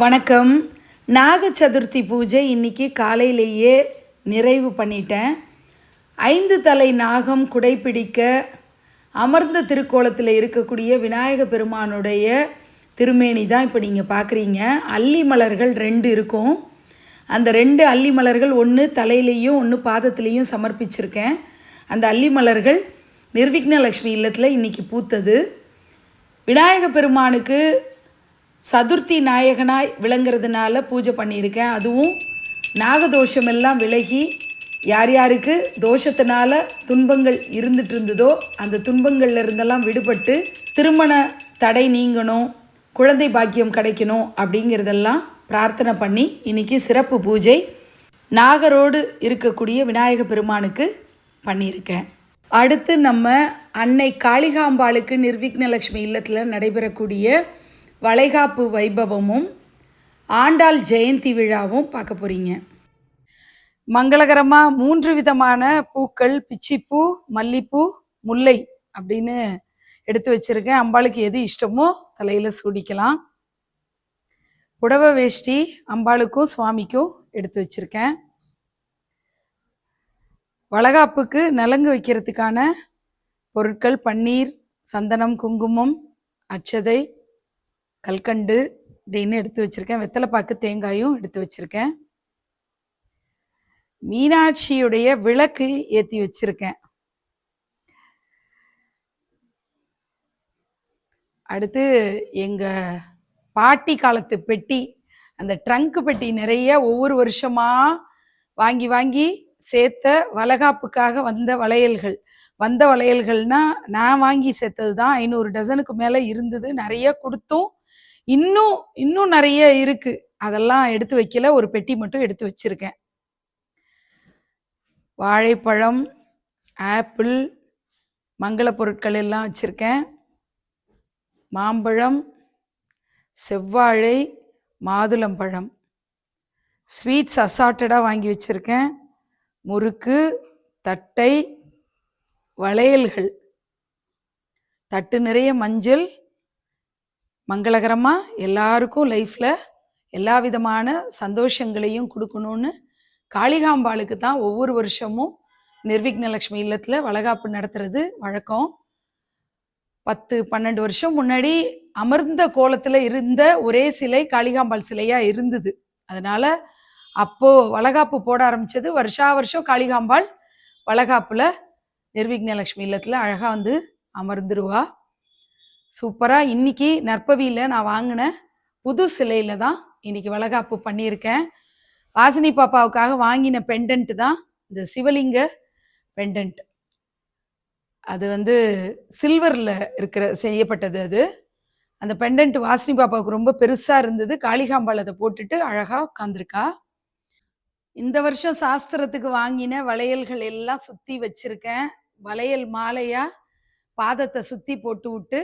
வணக்கம். நாக சதுர்த்தி பூஜை இன்னைக்கு காலையிலேயே நிறைவு பண்ணிட்டேன். ஐந்து தலை நாகம் குடைப்பிடிக்க அமர்ந்த திருக்கோலத்தில் இருக்கக்கூடிய விநாயக பெருமானுடைய திருமேனி தான் இப்போ நீங்கள் பார்க்குறீங்க அல்லி மலர்கள் ரெண்டு இருக்கும். அந்த ரெண்டு அல்லி மலர்கள் ஒன்று தலையிலையும் ஒன்று பாதத்துலேயும் சமர்ப்பிச்சிருக்கேன். அந்த அல்லி மலர்கள் நிர்விக்னலக்ஷ்மி இல்லத்தில் இன்னைக்கு பூத்தது. விநாயக பெருமானுக்கு சதுர்த்தி நாயகனாய் விளங்குறதுனால பூஜை பண்ணியிருக்கேன். அதுவும் நாகதோஷம் எல்லாம் விலகி யார் யாருக்கு தோஷத்தினால துன்பங்கள் இருந்துட்டு இருந்ததோ அந்த துன்பங்கள்ல இருந்தெல்லாம் விடுபட்டு திருமண தடை நீங்கணும் குழந்தை பாக்கியம் கிடைக்கணும் அப்படிங்கிறதெல்லாம் பிரார்த்தனை பண்ணி இன்னைக்கு சிறப்பு பூஜை நாகரோடு இருக்கக்கூடிய விநாயக பெருமானுக்கு பண்ணியிருக்கேன். அடுத்து நம்ம அன்னை காளிகாம்பாளுக்கு நிர்விக்னலக்ஷ்மி இல்லத்தில் நடைபெறக்கூடிய வளைகாப்பு வைபவமும் ஆண்டாள் ஜெயந்தி விழாவும் பார்க்க போகிறீங்க மங்களகரமாக மூன்று விதமான பூக்கள் பிச்சிப்பூ மல்லிப்பூ முல்லை அப்படின்னு எடுத்து வச்சுருக்கேன். அம்பாளுக்கு எது இஷ்டமோ தலையில் சூடிக்கலாம். புடவை வேஷ்டி அம்பாளுக்கும் சுவாமிக்கும் எடுத்து வச்சிருக்கேன். வளகாப்புக்கு நலங்கு வைக்கிறதுக்கான பொருட்கள் பன்னீர் சந்தனம் குங்குமம் அச்சதை கல்கண்டு அப்படின்னு எடுத்து வச்சுருக்கேன். வெத்தலைப்பாக்கு தேங்காயும் எடுத்து வச்சுருக்கேன். மீனாட்சியுடைய விளக்கு ஏற்றி வச்சிருக்கேன். அடுத்து எங்கள் பாட்டி காலத்து பெட்டி அந்த ட்ரங்க் பெட்டி நிறைய ஒவ்வொரு வருஷமாக வாங்கி வாங்கி சேர்த்த வளகாப்புக்காக வந்த வளையல்கள். வந்த வளையல்கள்னா நான் வாங்கி சேர்த்தது தான் ஐநூறு டசனுக்கு மேலே இருந்தது. நிறைய கொடுத்தும் இன்னும் இன்னும் நிறைய இருக்கு. அதெல்லாம் எடுத்து வைக்கல. ஒரு பெட்டி மட்டும் எடுத்து வச்சிருக்கேன். வாழைப்பழம் ஆப்பிள் மங்கள பொருட்கள் எல்லாம் வச்சுருக்கேன். மாம்பழம் செவ்வாழை மாதுளம்பழம். ஸ்வீட்ஸ் அசார்ட்டடாக வாங்கி வச்சுருக்கேன். முறுக்கு தட்டை வளையல்கள். தட்டு நிறைய மஞ்சள் மங்களகரமாக எல்லாருக்கும் லைஃப்பில் எல்லா விதமான சந்தோஷங்களையும் கொடுக்கணும்னு காளிகாம்பாளுக்கு தான் ஒவ்வொரு வருஷமும் நிர்விக்னலக்ஷ்மி இல்லத்தில் வளகாப்பு நடத்துறது வழக்கம். பத்து பன்னெண்டு வருஷம் முன்னாடி அமர்ந்த கோலத்தில் இருந்த ஒரே சிலை காளிகாம்பாள் சிலையாக இருந்தது. அதனால அப்போ வளகாப்பு போட ஆரம்பிச்சது வருஷா வருஷம் காளிகாம்பாள் வளகாப்புல நிர்விக்னலக்ஷ்மி இல்லத்தில் அழகாக வந்து அமர்ந்துருவா. சூப்பராக இன்னைக்கு நற்பவியில் நான் வாங்கின புது சிலையில் தான் இன்னைக்கு வளகாப்பு பண்ணியிருக்கேன். வாசினி பாப்பாவுக்காக வாங்கின பெண்டன்ட் தான் இந்த சிவலிங்க பெண்டன்ட் அது வந்து சில்வரில் இருக்கிற செய்யப்பட்டது அது. அந்த பெண்டன்ட் வாசினி பாப்பாவுக்கு ரொம்ப பெருசாக இருந்தது. காளிகாம்பால் அதை போட்டுட்டு அழகாக உட்காந்துருக்கா இந்த வருஷம் சாஸ்திரத்துக்கு வாங்கின வளையல்கள் எல்லாம் சுற்றி வச்சுருக்கேன். வளையல் மாலையாக பாதத்தை சுற்றி போட்டு விட்டு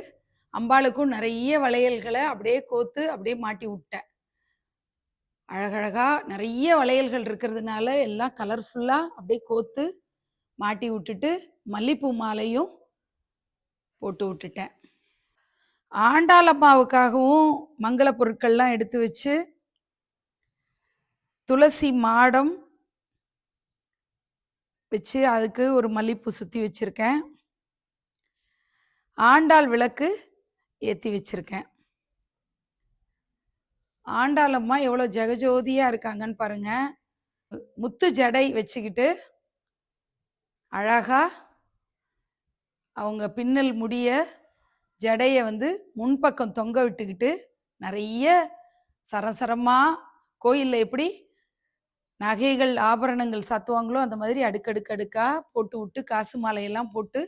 அம்பாளுக்கும் நிறைய வளையல்களை அப்படியே கோத்து அப்படியே மாட்டி விட்டேன். அழகழகா நிறைய வளையல்கள் இருக்கிறதுனால எல்லாம் கலர்ஃபுல்லாக அப்படியே கோத்து மாட்டி விட்டுட்டு மல்லிப்பூ மாலையும் போட்டு விட்டுட்டேன். ஆண்டாள் அம்மாவுக்காகவும் மங்கள பொருட்கள்லாம் எடுத்து வச்சு துளசி மாடம் வச்சு அதுக்கு ஒரு மல்லிப்பூ சுற்றி வச்சுருக்கேன். ஆண்டாள் விளக்கு ஏற்றி வச்சுருக்கேன். ஆண்டாளம்மா எவ்வளோ ஜெகஜோதியாக இருக்காங்கன்னு பாருங்கள் முத்து ஜடை வச்சுக்கிட்டு அழகாக அவங்க பின்னல் முடிய ஜடையை வந்து முன்பக்கம் தொங்க விட்டுக்கிட்டு நிறைய சரசரமாக கோயிலில் எப்படி நகைகள் ஆபரணங்கள் சாத்துவாங்களோ அந்த மாதிரி அடுக்கடுக்கு அடுக்காக போட்டு விட்டு காசு மாலையெல்லாம் போட்டு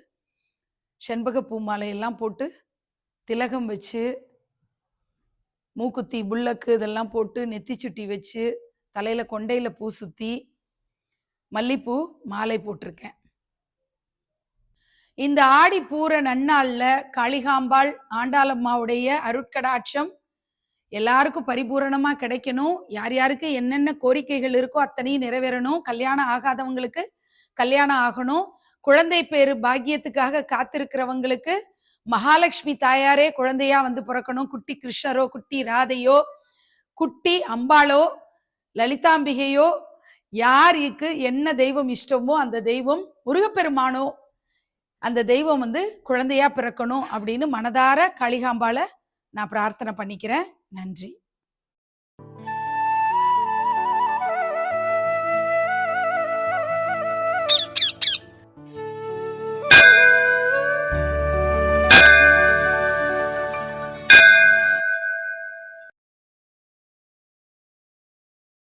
செண்பக பூ மாலையெல்லாம் போட்டு திலகம் வச்சு மூக்குத்தி புல்லக்கு இதெல்லாம் போட்டு நெத்தி சுட்டி வச்சு தலையில் கொண்டையில் பூ சுற்றி மல்லிப்பூ மாலை போட்டிருக்கேன். இந்த ஆடி பூர நன்னாளில் காளிகாம்பாள் ஆண்டாளம்மாவுடைய அருட்கடாட்சம் எல்லாருக்கும் பரிபூரணமா கிடைக்கணும். யார் யாருக்கு என்னென்ன கோரிக்கைகள் இருக்கோ அத்தனையும் நிறைவேறணும். கல்யாணம் ஆகாதவங்களுக்கு கல்யாணம் ஆகணும். குழந்தை பேரு பாக்கியத்துக்காக காத்திருக்கிறவங்களுக்கு மகாலட்சுமி தாயாரே குழந்தையா வந்து பிறக்கணும். குட்டி கிருஷ்ணரோ குட்டி ராதையோ குட்டி அம்பாளோ லலிதாம்பிகையோ யாருக்கு என்ன தெய்வம் இஷ்டமோ அந்த தெய்வம் முருகப்பெருமானோ அந்த தெய்வம் வந்து குழந்தையா பிறக்கணும் அப்படின்னு மனதார காளிகாம்பால நான் பிரார்த்தனை பண்ணிக்கிறேன். நன்றி.